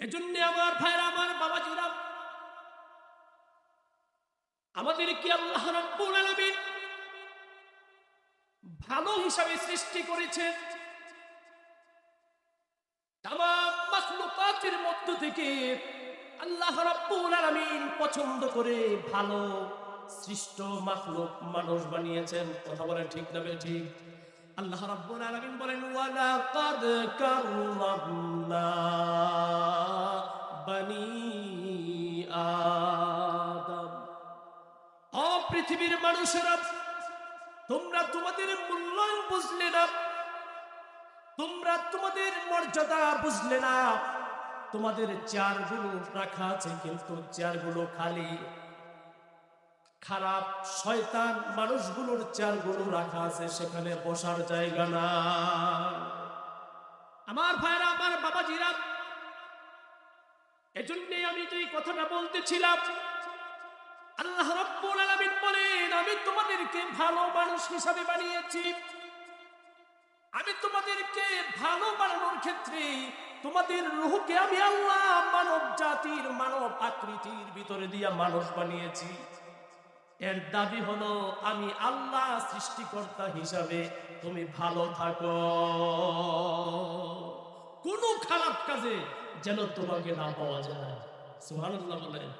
এজন্য আমার ভাইরা আমার বাবাজিরা, আমাদেরকে আল্লাহ রাব্বুল আলামিন ভালো হিসাবে সৃষ্টি মাখলুকাতের মধ্য থেকে আল্লাহ পছন্দ করে ভালো সৃষ্ট মানুষ বানিয়েছেন। কথা বলেন ঠিক না ঠিক? আল্লাহ রাব্বুল আলামিন বলেন, ওয়ালা কাদ কাররামনা বনি আদম। ও পৃথিবীর মানুষেরা, তোমরা তোমাদের মূল্যায়ন বুঝলে না, তোমরা তোমাদের মর্যাদা বুঝলে না। তোমাদের চেয়ারগুলো রাখা আছে, কিন্তু চেয়ারগুলো খালি। খারাপ শয়তান মানুষগুলোর চেয়ারগুলো রাখা আছে, সেখানে বসার জায়গা না আমার ভাইরা আমার বাবাজিরা, এজন্যই আমি যে কথাটা বলতেছিলাম, আল্লাহ রাব্বুল আলামিন বলেন, আমি তোমাদেরকে ভালো মানুষ হিসাবে বানিয়েছি। আমি তোমাদেরকে ভালো বানানোর ক্ষেত্রে তোমাদের রুহকে আমি আল্লাহ মানব জাতির মানব আকৃতির ভিতরে দিয়া মানুষ বানিয়েছি। এর দাবি হলো, আমি আল্লাহ সৃষ্টিকর্তা হিসাবে তুমি ভালো থাকো। কোন খারাপ কাজে যেন তোমাকে না পাওয়া যায়। সুবহানাল্লাহ বলেন।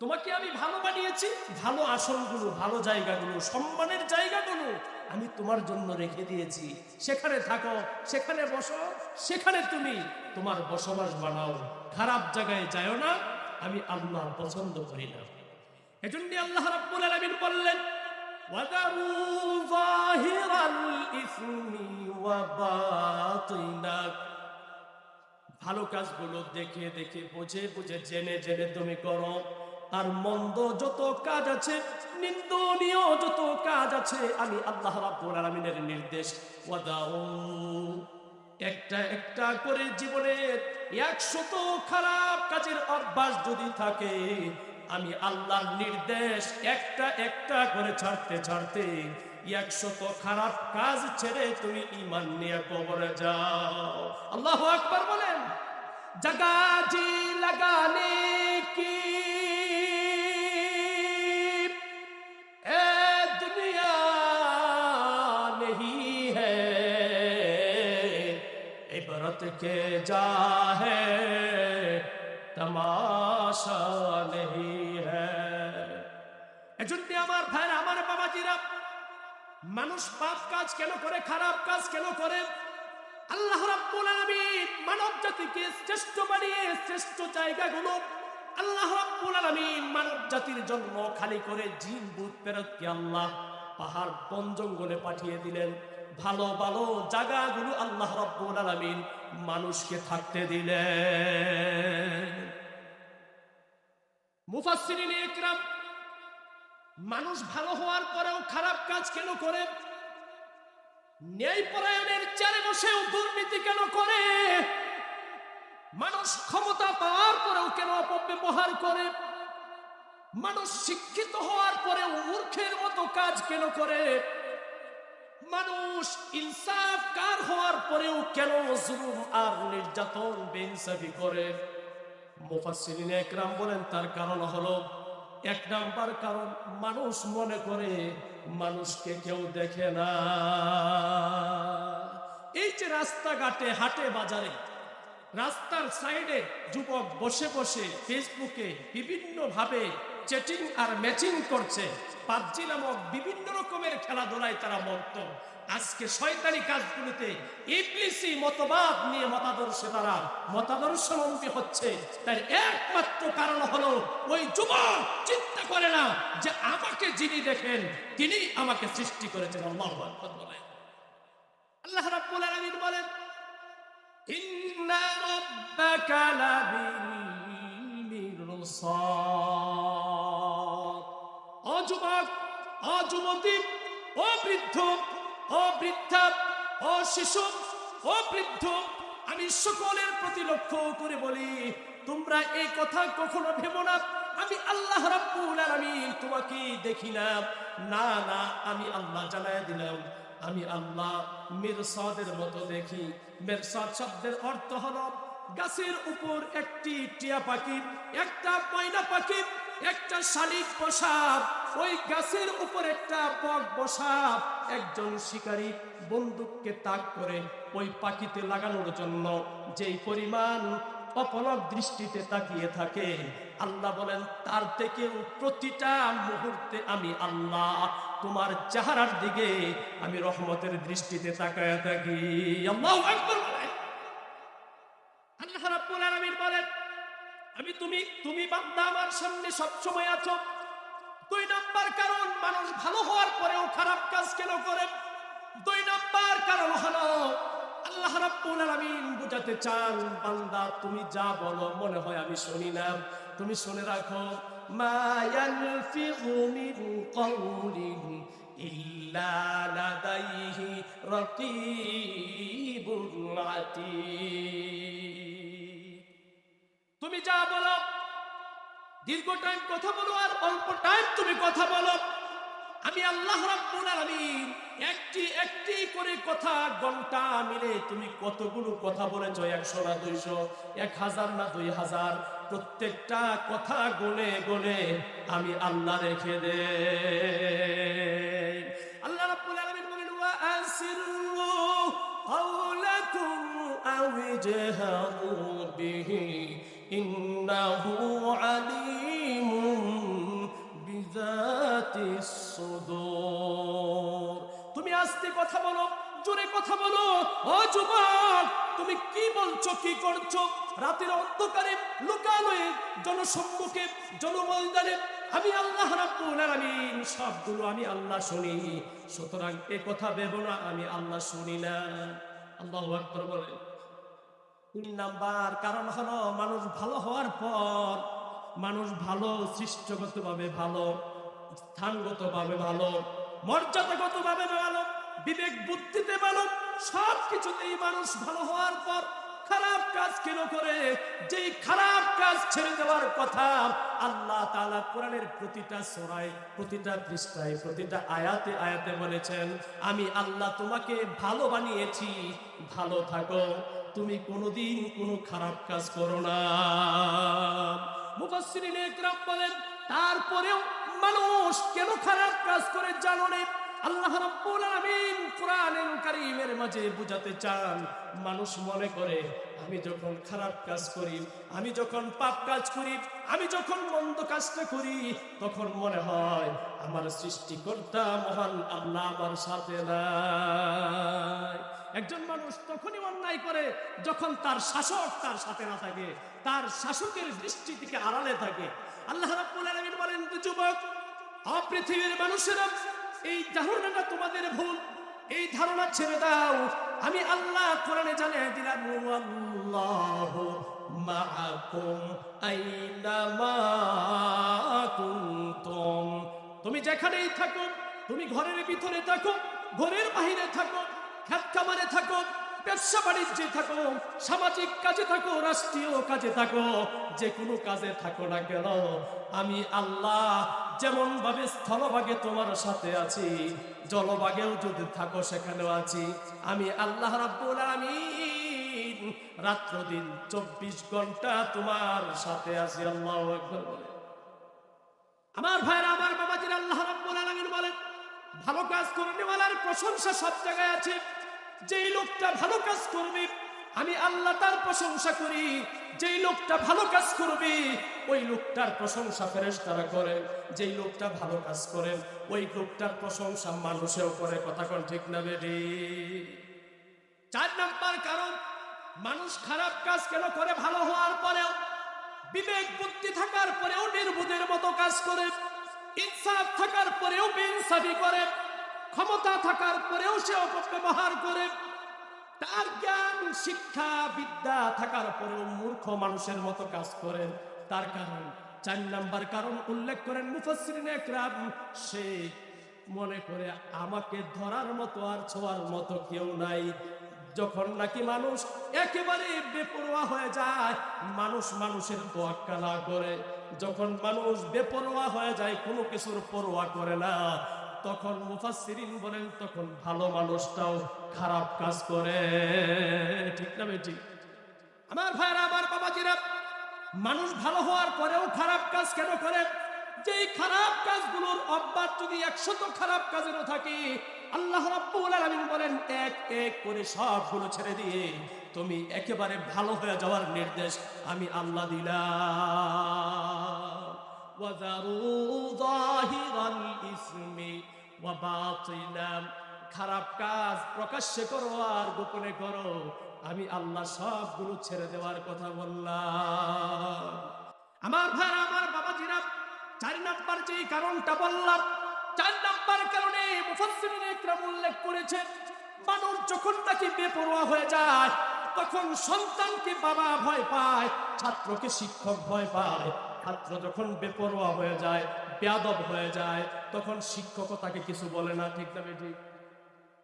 তোমাকে আমি ভালো বানিয়েছি, ভালো আসনগুলো, ভালো জায়গাগুলো, সম্মানের জায়গাগুলো আমি তোমার জন্য রেখে দিয়েছি। সেখানে থাকো, সেখানে বসো, সেখানে তুমি তোমার বসবাস বানাও। খারাপ জায়গায় যাও না আমি আল্লাহ পছন্দ করি না এজন্য আল্লাহ রাব্বুল আলামিন বললেন وَذَرُوا ظَاهِرَ الْإِثْمِ وَبَاطِنَهُ ভালো কাজগুলো দেখে দেখে বুঝে বুঝে জেনে জেনে তুমি করো আর মন্দ যত কাজ আছে নিন্দনীয় যত কাজ আছে আমি আল্লাহ রাব্বুল আলামিনের নির্দেশ ওয়াদাউ একটা একটা করে জীবনের একশত খারাপ কাজের অভ্যাস যদি থাকে আমি আল্লাহর নির্দেশ একটা একটা করে ছাড়তে ছাড়তে একশত খারাপ কাজ ছেড়ে তুমি ইমান নিয়ে কবরে যাও আল্লাহ আকবার বলেন जगा जी लगाने की ए दुनिया नहीं है इबरत के जा है আশা নেই এজন্য আমার ভাইরা আমার বাবাজিরা, মানুষ পাপ কাজ কেন করে, খারাপ কাজ কেন করে? আল্লাহ রাব্বুল আলামিন মানব জাতিকে শ্রেষ্ঠ বানিয়ে, শ্রেষ্ঠ জায়গাগুলো আল্লাহ রাব্বুল আলামিন মানব জাতির জন্য খালি করে জিন, ভূত প্রেরককে আল্লাহ পাহাড়, বন, জঙ্গলে পাঠিয়ে দিলেন। ভালো ভালো জায়গাগুলো আল্লাহ রাব্বুল আলামিন মানুষকে থাকতে দিলেন। মুফাসসিরিন ইকরাম মানুষ ভালো হওয়ার পরেও খারাপ কাজ কেন করে? ন্যায় পরায়ণের চারে বসেও দুর্নীতি কেন করে? মানুষ ক্ষমতা পাওয়ার পরেও কেন অপব্যবহার করে? মানুষ শিক্ষিত হওয়ার পরেও মূর্খের মতো কাজ কেন করে? মানুষ ইনসাফ কার হওয়ার পরেও কেন জুলুম আর নির্যাতন বেইনসাফি করে? একরাম বলেন, তার কারণ হলো এক নাম্বার কারণ, মানুষ মনে করে মানুষকে কেউ দেখে না। এই যে রাস্তাঘাটে, হাটে, বাজারে, রাস্তার সাইডে যুবক বসে বসে ফেসবুকে বিভিন্ন ভাবে চেটিং আর ম্যাচিং করছে। পাবজি নামক বিভিন্ন রকমের খেলাধুলায় তারা মত্ত। আজকে শয়তানি কাজগুলোতে ইবলিসি মতবাদ নিয়ে মতাদর্শে তারা মতাদর্শমন্ত্রী হচ্ছে। তার একমাত্র কারণ হলো ওই যুবক চিন্তা করে না যে আমাকে যিনি দেখেন তিনি আমাকে সৃষ্টি করেছেন। আল্লাহ বলেন আল্লাহ রাব্বুল বলেন, ইন্না রাব্বাকা লাবিল মিরসাদ। ও যুবক ও বৃদ্ধ ও বৃদ্ধা, ও শিশু, ও বৃদ্ধ, আমি সকলের প্রতি লক্ষ্য করে বলি, তোমরা এই কথা কখনো ভেবো না। আমি আল্লাহ রাব্বুল আলামিন তোমাকে দেখি না না না আমি আল্লাহ জানায় দিলাম। আমি আল্লাহ মিরসাদের মতো দেখি। মিরসাদ শব্দের অর্থ হলো গাছের উপর একটি টিয়া পাখি একটা ময়না পাখি একটা শালিক বসাব ওই গাছের উপর একটা বক বসাব। একজন শিকারী বন্দুককে তাক করে ওই পাখিতে লাগানোর জন্য যেই পরিমাণ অপলক দৃষ্টিতে তাকিয়ে থাকে, আল্লাহ বলেন, তার থেকেও প্রতিটা মুহূর্তে আমি আল্লাহ, তোমার চেহারার দিকে আমি রহমতের দৃষ্টিতে তাকায় থাকি। আল্লাহু আকবার বলেন। আল্লাহ রাব্বুল আলামিন বলেন আমি তুমি তুমি বান্দা আমার সামনে সব সময় আছো। দুই নাম্বার কারণ, মানুষ ভালো হওয়ার পরেও খারাপ কাজ কেন করে? দুই নাম্বার কারণ হলো, আল্লাহ রাব্বুল আলামিন বুঝাতে চান, বান্দা, তুমি যা বলো, মনে হয় আমি শুনি না। তুমি শুনে রাখো, মা ইয়ালফিযু মিন কওলিন ইল্লা লাদাইহি রাকীবুন আতীদ তুমি যা বলো দীর্ঘ টাইম কথা বলো আর অল্প টাইম তুমি কথা বলো আমি আল্লাহ রাব্বুল আলামিন একটি একটি করে কথা ঘন্টা মিলে তুমি কতগুলো কথা বলেছো একশো না দুইশো এক হাজার না দুই হাজার প্রত্যেকটা কথা গুনে গুনে আমি আল্লাহ রেখে দে আল্লাহ রাব্বুল আলামিন বলেন ওয়া আসিরু قولكم أو اجهروا به إنه عليم بذات الصدور তুমি আস্তে কথা বলো জোরে কথা বলো ও যুবক তুমি কি বলছো কি করছো রাতের অন্ধকারে লোকালয়ে জনসম্মুখে জনময়দানে আমি আল্লাহ রাব্বুল আলামিন সবগুলো আমি আল্লাহ শুনি সুতরাং এ কথা ভেবো না আমি আল্লাহ শুনি না আল্লাহু আকবার বলে তিন নাম্বার কারণ হলো মানুষ ভালো হওয়ার পর মানুষ ভালো, সৃষ্টগতভাবে ভালো, স্থানগতভাবে ভালো, মর্যাদাগতভাবে ভালো, বিবেক বুদ্ধিতে ভালো সব কিছুতেই মানুষ ভালো হওয়ার পর খারাপ কাজ কেন করে? যেই খারাপ কাজ ছেড়ে দেওয়ার কথা আল্লাহ তাআলা কোরআনের প্রতিটা সূরায়, প্রতিটা পৃষ্ঠায়, প্রতিটা আয়াতে আয়াতে বলেছেন, আমি আল্লাহ তোমাকে ভালো বানিয়েছি, ভালো থাকো। তুমি কোনোদিন কোনো খারাপ কাজ করো না। মুফাসসিরিনে ইকরাম বলেন, তারপরেও মানুষ কেন খারাপ কাজ করে জানো না? আল্লাহ রাব্বুল কোরআনুল কারীমের মাঝে বুঝাতে চান, মানুষ মনে করে, আমি যখন খারাপ কাজ করি, আমি যখন পাপ কাজ করি, আমি যখন মন্দ কাজটা করি, তখন মনে হয় আমার সৃষ্টিকর্তা মহান আল্লাহ আমার সাথে নাই। একজন মানুষ তখনই অন্যায় করে যখন তার শাসক তার সাথে না থাকে, তার শাসকের দৃষ্টি থেকে আড়ালে থাকে। আল্লাহ বলেন যুবক অপৃথিবীর মানুষেরা, এই ধারণাটা তোমাদের ভুল। এই ধারণা ছেড়ে দাও। আমি আল্লাহ কোরআনে জানিয়ে দিলাম তুমি যেখানেই থাকো, তুমি ঘরের ভিতরে থাকো, ঘরের বাহিরে থাকো খেত খামারে থাকো, ব্যবসা বাণিজ্যে থাকো, সামাজিক কাজে থাকো, রাষ্ট্রীয় কাজে থাকো যে কোনো কাজে থাকো না কেন, আমি আল্লাহ যেমন ভাবে স্থলভাগে তোমার সাথে আছি, জলভাগেও যদি থাকো সেখানেও আছি, আমি আল্লাহ রাব্বুল আলামিন রাত্র দিন চব্বিশ ঘণ্টা তোমার সাথে আছি, আল্লাহ একবার বলে। আমার ভাইরা, আমার বাবাজির আল্লাহ রাব্বুল আলামিন বলেন, ভালো কাজ করে নেওয়ালার প্রশংসা সব জায়গায় আছে। যেই লোকটা ভালো কাজ করবে, আমি আল্লাহ তার প্রশংসা করি। যেই লোকটা ভালো কাজ করবে, ওই লোকটার প্রশংসা ফেরেশ তারা করে। যেই লোকটা ভালো কাজ করে, ওই লোকটার প্রশংসা মানুষেও করে। কথা কোন ঠিক না বেরি চার নাম্বার কারণ, মানুষ খারাপ কাজ কেন করে ভালো হওয়ার পরেও? বিবেক বুদ্ধি থাকার পরেও নির্বুধের মতো কাজ করে। ইনসাফ থাকার পরেও বেইনসাফি করে। ক্ষমতা থাকার পরেও সে অপব্যবহার করে। তার জ্ঞান, শিক্ষা, বিদ্যা থাকার পরেও মূর্খ মানুষের মতো কাজ করে। তার কারণ, চার নাম্বার কারণ উল্লেখ করেন মুফাসসিরিন একরাম। সে মনে করে, আমাকে ধরার মতো আর ছোঁয়ার মতো কেউ নাই। যখন নাকি মানুষ একেবারে বেপরোয়া হয়ে যায়, মানুষ মানুষের তোয়াক্কা না করে। যখন মানুষ বেপরোয়া হয়ে যায়, কোনো কিছুর পরোয়া করে না। তখন মুফাসসিরিন বলেন, তখন ভালো মানুষটাও খারাপ কাজ করে। ঠিক না বেটি? আমার ভাইরা আমার বাবাজিরা, মানুষ ভালো হওয়ার পরেও খারাপ কাজ কেন করে? যেই খারাপ কাজগুলোর অভ্যাস যদি একশত খারাপ কাজেরও থাকে, আল্লাহ রাব্বুল আলামিন বলেন, এক এক করে সবগুলো ছেড়ে দিয়ে তুমি একেবারে ভালো হয়ে যাওয়ার নির্দেশ আমি আল্লাহ দিলাম। বাতিনাম খারাপ কাজ প্রকাশ্যে করো আর গোপনে করো। আমি আল্লাহ সবগুলো ছেড়ে দেওয়ার কথা বললাম। আমার ভাই, আমার বাবাজিরা, চার নাম্বার যে কারণটা বললাম, চার নাম্বার কারণে মুফাসসিরিন উল্লেখ করেছে, মানুষ যখন নাকি বেপরোয়া হয়ে যায়, তখন সন্তানকে বাবা ভয় পায়, ছাত্রকে শিক্ষক ভয় পায়। ছাত্র যখন বেপরোয়া হয়ে যায় বেয়াদব হয়ে যায়, তখন শিক্ষকও তাকে কিছু বলে না, ঠিক না ঠিক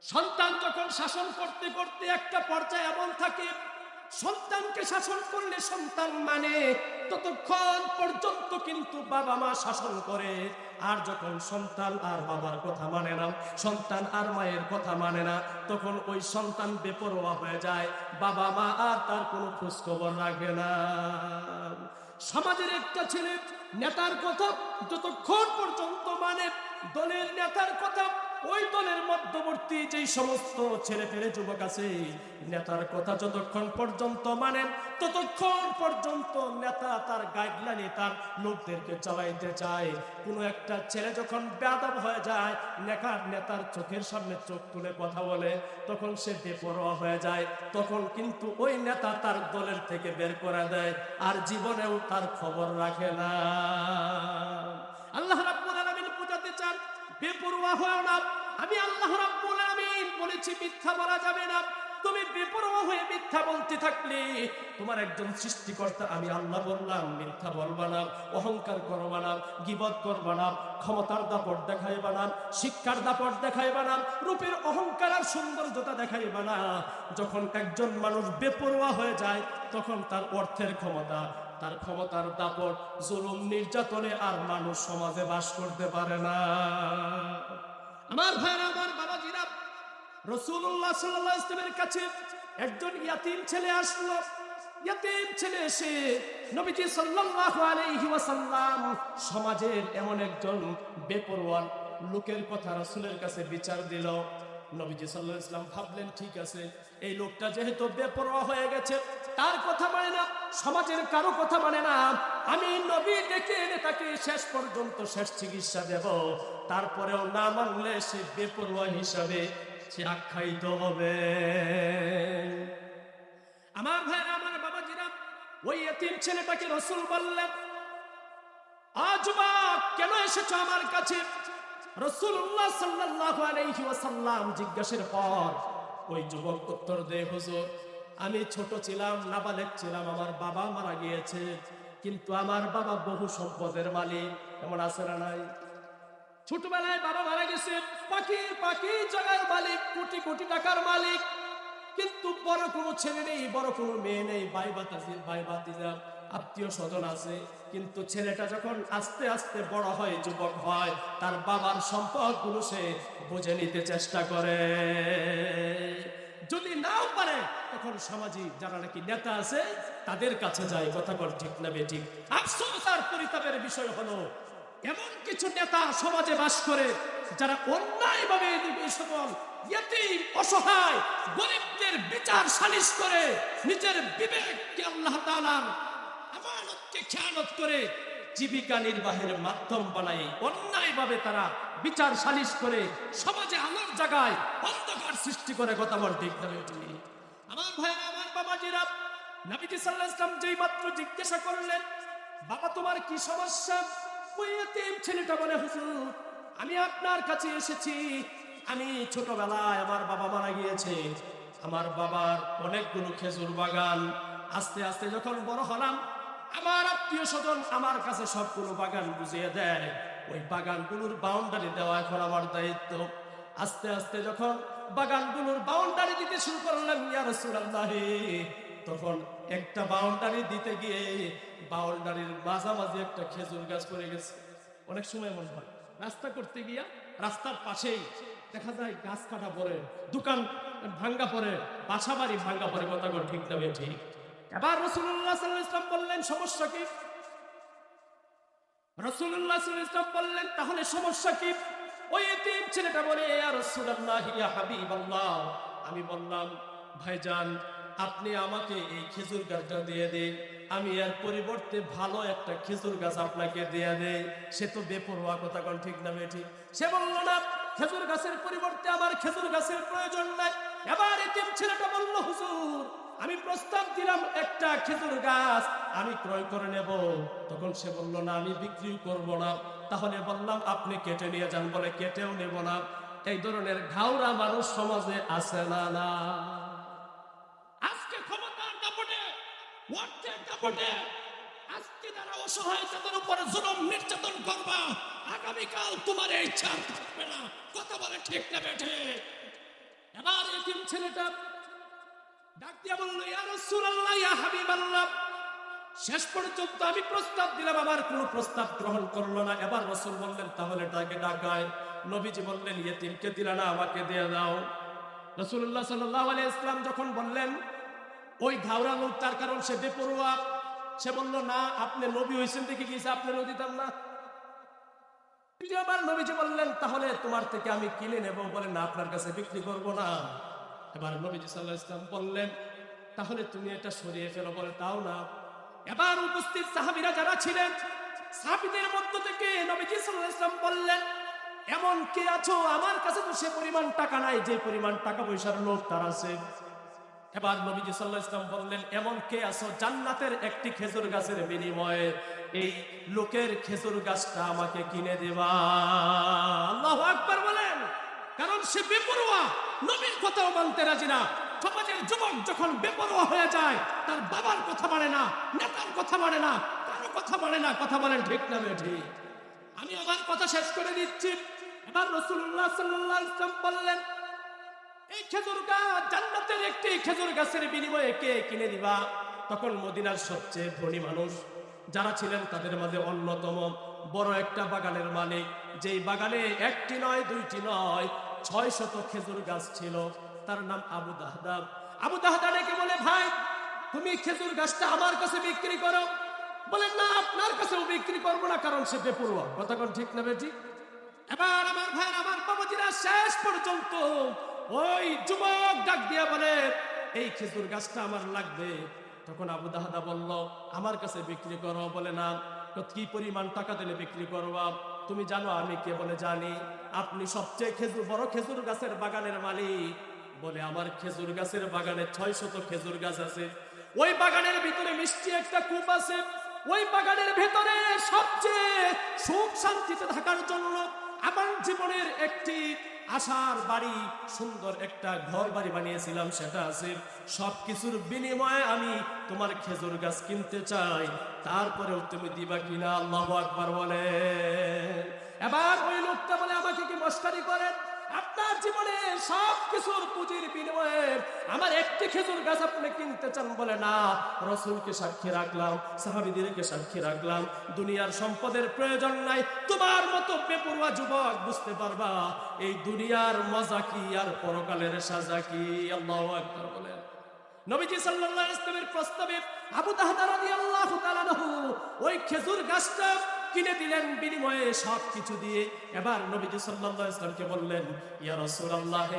সন্তান যখন শাসন করতে করতে একটা পর্যায়ে এমন থাকে, সন্তানকে শাসন করলে সন্তান মানে ততক্ষণ পর্যন্ত কিন্তু বাবা মা শাসন করে, আর যখন সন্তান আর বাবার কথা মানে না, সন্তান আর মায়ের কথা মানে না, তখন ওই সন্তান বেপরোয়া হয়ে যায়, বাবা মা আর তার কোনো খোঁজ খবর রাখে না। সমাজের একটা ছেলে নেতার কথা যতক্ষণ পর্যন্ত মানে দলের নেতার কথা ওই দলের মধ্যবর্তী যেই সমস্ত ছেলে পেলে যুবক আছে, নেতার কথা যতক্ষণ পর্যন্ত মানেন, ততক্ষণ পর্যন্ত নেতা তার গাইডলাইনে তার লোকদেরকে চালাইতে চায়। কোনো একটা ছেলে যখন বেদব হয়ে যায় নেকার নেতার চোখের সামনে চোখ তুলে কথা বলে, তখন সে বেপরোয়া হয়ে যায়। তখন কিন্তু ওই নেতা তার দলের থেকে বের করে দেয়, আর জীবনেও তার খবর রাখে না। আল্লাহ রাব্বুল আলামিন বোঝাতে চান বেপরোয়া হও না। আমি আল্লাহ রাব্বুল আলামিন বলেছি, মিথ্যা বলা যাবে না। তুমি বেপরোয়া হয়ে মিথ্যা বলতে থাকলে তোমার একজন সৃষ্টিকর্তা আমি আল্লাহ বললাম, মিথ্যা বলবা না, অহংকার করবা না, গিবত করবা না, ক্ষমতার দাপট দেখাইবা না, শিক্ষার দাপট দেখাইবা না, রূপের অহংকার আর সৌন্দর্যতা দেখাইবা না। যখন একজন মানুষ বেপরোয়া হয়ে যায়, তখন তার অর্থের ক্ষমতা তার ক্ষমতার দাপট, জুলুম, নির্যাতনে আর মানুষ সমাজে বাস করতে পারে না। আমার ভাইরা আমার বাবাজিরা রসুল্লাহ সাল্লাহ কাছে একজন ইয়াতিম ছেলে আসলো। ইয়াতিম ছেলে এসে নবীজি সাল্লাল্লাহু আলাইহি ওয়াসাল্লাম সমাজের এমন একজন বেপরোয়া লোকের কথা রাসূলের কাছে বিচার দিল। নবীজি সাল্লাল্লাহু আলাইহি ভাবলেন, ঠিক আছে, এই লোকটা যেহেতু বেপরোয়া হয়ে গেছে, তার কথা মানে না সমাজের কারও কথা মানে না। আমি নবী ডেকে এনে তাকে শেষ পর্যন্ত শেষ চিকিৎসা দেব। তারপরেও না মানলে সে বেপরোয়া হিসাবে সে আখ্যায়িত হবে। আমার ভাই আমার বাবা বাবাজিরা, ওই এতিম ছেলেটাকে রসুল বললেন, আজ বা কেন এসেছ আমার কাছে? রসুল্লাহ সাল্লাল্লাহু আলাইহি ওয়াসাল্লাম জিজ্ঞাসার পর, ওই যুবক উত্তর দেয়, হুজুর আমি ছোট ছিলাম, নাবালেক ছিলাম, আমার বাবা মারা গিয়েছে, কিন্তু আমার বাবা বহু সম্পদের মালিক, এমন আছে না নাই? ছোটবেলায় বাবা মারা গেছে, পাখি পাখি জায়গার মালিক, কোটি কোটি টাকার মালিক, কিন্তু বড় কোনো ছেলে নেই, বড় কোনো মেয়ে নেই, ভাই বাতাসি ভাই বাতিজা আত্মীয় স্বজন আছে, কিন্তু ছেলেটা যখন আস্তে আস্তে বড় হয়, যুবক হয়, তার বাবার সম্পদগুলো সে বুঝে নিতে চেষ্টা করে। যদি নাও পারে, তখন সামাজিক যারা নাকি নেতা আছে, তাদের কাছে যায় কথা ঠিক না বেঠিক আফসোস আর পরিতাপের বিষয় হলো, এমন কিছু নেতা সমাজে বাস করে, যারা অন্যায় ভাবে সকল অসহায়, গরিবদের বিচার সালিশ করে, নিজের বিবেককে আল্লাহ তাআলার আমানতকে খেয়ানত করে জীবিকা নির্বাহের মাধ্যম বানায়। অন্যায় ভাবে তারা বিচার সালিশ করে সমাজে আলোর জায়গায় অন্ধকার সৃষ্টি করে কথা বল, ঠিক? আমার ভাইরা আমার বাবাজিরা, নবীজি ওয়াসাল্লাম যেই মাত্র জিজ্ঞাসা করলেন, বাবা, তোমার কি সমস্যা? ওই ছেলেটা বলে, হুজুর, আমি আপনার কাছে এসেছি। আমি ছোটবেলায় আমার বাবা মারা গিয়েছে। আমার বাবার অনেকগুলো খেজুর বাগান। আস্তে আস্তে যখন বড় হলাম আমার আত্মীয় স্বজন আমার কাছে সবগুলো বাগান বুঝিয়ে দেয়। ওই বাগানগুলোর বাউন্ডারি দেওয়া এখন আমার দায়িত্ব। আস্তে আস্তে যখন বাগানগুলোর বাউন্ডারি দিতে শুরু করলাম, ইয়া রাসূলুল্লাহ, তখন একটা বাউন্ডারি দিতে গিয়ে বাউন্ডারির মাঝামাঝি একটা খেজুর গাছ পড়ে গেছে। অনেক সময় এমন হয়, রাস্তা করতে গিয়া রাস্তার পাশেই দেখা যায় গাছ কাটা পড়ে, দোকান ভাঙ্গা পড়ে বাসা বাড়ি ভাঙ্গা পড়ে, কথা ঠিক না ঠিক। এবার রসুল্লাহ ইসলাম বললেন, সমস্যা কি? রসুল্লাহ ইসলাম বললেন, তাহলে সমস্যা কি? ওই ছেলেটা বলে আমি বললাম, ভাইজান, আপনি আমাকে এই খেজুর গাছটা দিয়ে দিন। আমি এর পরিবর্তে ভালো একটা খেজুর গাছ আপনাকে দিয়ে দেই। সে তো বেপরোয়া কথা ঠিক না ঠিক সে বলল, না, খেজুর গাছের পরিবর্তে আমার খেজুর গাছের প্রয়োজন নাই। এবার এতিম ছেলেটা বলল, হুজুর আমি প্রস্তাব দিলাম, একটা খেজুর গাছ আমি ক্রয় করে নেব। তখন সে বলল, না, আমি বিক্রি করব না। তাহলে বললাম, আপনি কেটে নিয়ে যান। বলে, কেটেও নেব না। এই ধরনের ঘাওরা মানুষ সমাজে আছে না না। আজকে আজকে অসহায় উপরে নির্যাতন করবা। আগামীকাল তোমার কথা বলে ঠিক না বেঠে। এবার ছেলেটা শেষ পর্যন্ত আমি প্রস্তাব দিলাম আমার কোনো প্রস্তাব গ্রহণ করল না। এবার রসুল বললেন, তাহলে তাকে ডাকায়। নবীজি বললেন, ইয়েতিমকে দিলা না, আমাকে দিয়ে দাও। রসুল্লাহ সাল্লাহ ইসলাম যখন বললেন, ওই ঘাওড়া লোক, তার কারণ সে বেপরোয়া। সে বলল, না, আপনি নবী হয়েছেন দেখে গিয়েছে আপনি নদী দিতাম না? আবার নবীজি বললেন, তাহলে তোমার থেকে আমি কিনে নেব বলে, না, আপনার কাছে বিক্রি করব না। এবার নবীজি সাল্লাহ ইসলাম বললেন, তাহলে তুমি এটা সরিয়ে ফেলো বলে তাও না। এবার উপস্থিত সাহাবিরা যারা ছিলেন, সাহাবিদের মধ্য থেকে নবীজি সাল্লাহ ইসলাম বললেন, এমন কে আছো? আমার কাছে তো সে পরিমাণ টাকা নাই, যে পরিমাণ টাকা পয়সার লোক তার আছে। এবার নবীজি সাল্লাহ ইসলাম বললেন, এমন কে আছো জান্নাতের একটি খেজুর গাছের বিনিময়ে এই লোকের খেজুর গাছটা আমাকে কিনে দেবা? আল্লাহ আকবার বলেন। কারণ সে বেপরোয়া। নবীর কথাও মানতে রাজি না। সমাজের যুবক যখন বেপরোয়া হয়ে যায়, তার বাবার কথা মানে না, নেতার কথা মানে না, কারও কথা মানে না, কথা বলেন ঠিক না ঠিক আমি আমার কথা শেষ করে দিচ্ছি। এবার রসুল্লাহ সাল্লাহ ইসলাম বললেন, এই খেজুর গাছ জান্নাতের একটি খেজুর গাছের বিনিময়ে কে কিনে দিবা? তখন মদিনার সবচেয়ে ধনী মানুষ, যারা ছিলেন তাদের মাঝে অন্যতম বড় একটা বাগানের মালিক। যেই বাগানে একটি নয়, দুইটি নয় ছয় শত খেজুর গাছ ছিল, তার নাম আবু দাহদা আবু দাহদা ডেকে বলে, ভাই, তুমি খেজুর গাছটা আমার কাছে বিক্রি করো। বলেন, না, আপনার কাছেও বিক্রি করব না, কারণ সে বেপরোয়া। কথা কোন ঠিক না, বেটি? এবার আমার ভাই আমার বাবাজিরা শেষ পর্যন্ত ওই যুবক ডাক দিয়া বলে, এই খেজুর গাছটা আমার লাগবে। তখন আবু দাহাদা বলল, আমার কাছে বিক্রি করো। বলে, না, কি পরিমাণ টাকা দিলে বিক্রি করবা? তুমি জানো আমি কে বলে জানি। আপনি সবচেয়ে খেজুর, বড় খেজুর গাছের বাগানের মালিক। বলে, আমার খেজুর গাছের বাগানে ছয় শত খেজুর গাছ আছে। ওই বাগানের ভিতরে মিষ্টি একটা কূপ আছে। ওই বাগানের ভেতরে সবচেয়ে সুখ শান্তিতে থাকার জন্য আমার জীবনের একটি আশার বাড়ি, সুন্দর একটা ঘর বাড়ি বানিয়েছিলাম, সেটা আছে। সব কিছুর বিনিময়ে আমি তোমার খেজুর গাছ কিনতে চাই। তারপরেও তুমি দিবা কিনা, আল্লাহ আকবার বলে। এবার ওই লোকটা বলে, আমাকে কি মস্কারি করেন? জীবনে সব কিছুর পুঁজির বিনিময়ে আমার একটি খেজুর গাছ আপনি কিনতে চান বলে না। রসুলকে সাক্ষী রাখলাম সাক্ষী রাখলাম। দুনিয়ার সম্পদের প্রয়োজন নাই, তোমার মতো বেপরুয়া যুবক বুঝতে পারবা, এই দুনিয়ার মজা কি আর পরকালের সাজা কি? আল্লাহ একবার বলেন। নবীজি আলাইহি ইসলামের প্রস্তাবে আবু তাহদা ওই খেজুর গাছটা কিনে দিলেন, বিনিময়ে সব কিছু দিয়ে এবার নবীজি আলাইহি ইসলামকে বললেন, ইয়া রাসূলুল্লাহ,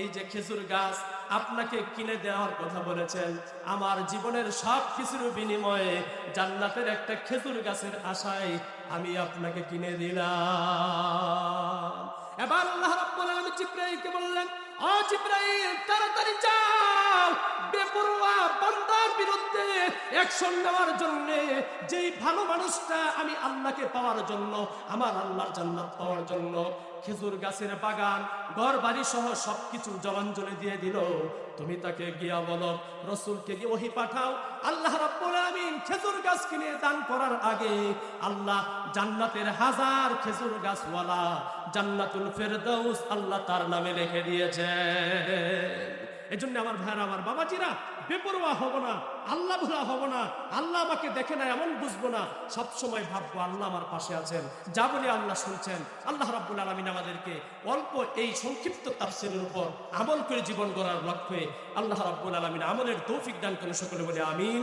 এই যে খেজুর গাছ আপনাকে কিনে দেওয়ার কথা বলেছেন, আমার জীবনের সব কিছুর বিনিময়ে জান্নাতের একটা খেজুর গাছের আশায় আমি আপনাকে কিনে দিলাম। এবার আল্লাহ রাব্বুল আলামিন জিব্রাইলকে বললেন পাওয়ার জন্য, আমার পাওয়ার জন্য খেজুর গাছের বাগান ঘর বাড়ি সহ সবকিছু জলাঞ্জলি দিয়ে দিল। তুমি তাকে গিয়া বলো, রসুলকে গিয়ে ওহি পাঠাও। আল্লাহ রাব্বুল আলামিন খেজুর গাছ কিনে দান করার আগে আল্লাহ জান্নাতের হাজার খেজুর গাছওয়ালা জান্নাতুল ফেরদাউস আল্লাহ তার নামে লিখে দিয়েছে এই জন্য আমার আমার বাবাজিরা, বেপরোয়া হব না, আল্লাহ ভোলা হব না, আল্লাহ আমাকে দেখে না, এমন বুঝব না। সব সময় ভাববো আল্লাহ আমার পাশে আছেন, যা বলে আল্লাহ শুনছেন। আল্লাহ রাব্বুল আলমিন আমাদেরকে অল্প এই সংক্ষিপ্ত তাফসিরের উপর আমল করে জীবন গড়ার লক্ষ্যে আল্লাহ রাব্বুল আলমিন আমলের তৌফিক দান করে সকলে বলে আমিন।